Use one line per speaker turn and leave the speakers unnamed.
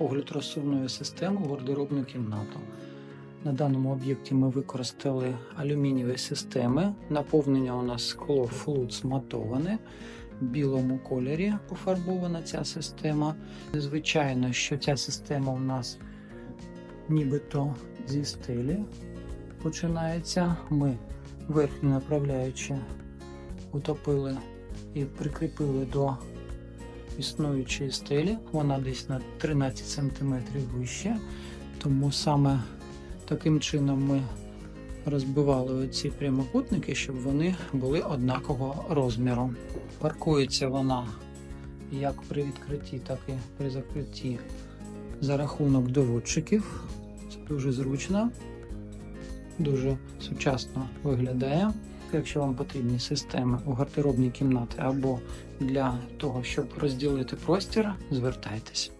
огляд розсувної системи гардеробну кімнату. На даному об'єкті ми використали алюмінієві системи. Наповнення у нас скло флуц матоване. В білому кольорі пофарбована ця система. Звичайно, що ця система у нас нібито зі стелі починається. Ми верхню направляючи утопили і прикріпили до існуючої стелі. Вона десь на 13 см вище. Тому саме таким чином ми розбивали оці прямокутники, щоб вони були однакового розміру. Паркується вона як при відкритті, так і при закритті за рахунок доводчиків. Це дуже зручно, дуже сучасно виглядає. Якщо вам потрібні системи у гардеробній кімнати або для того, щоб розділити простір, звертайтесь.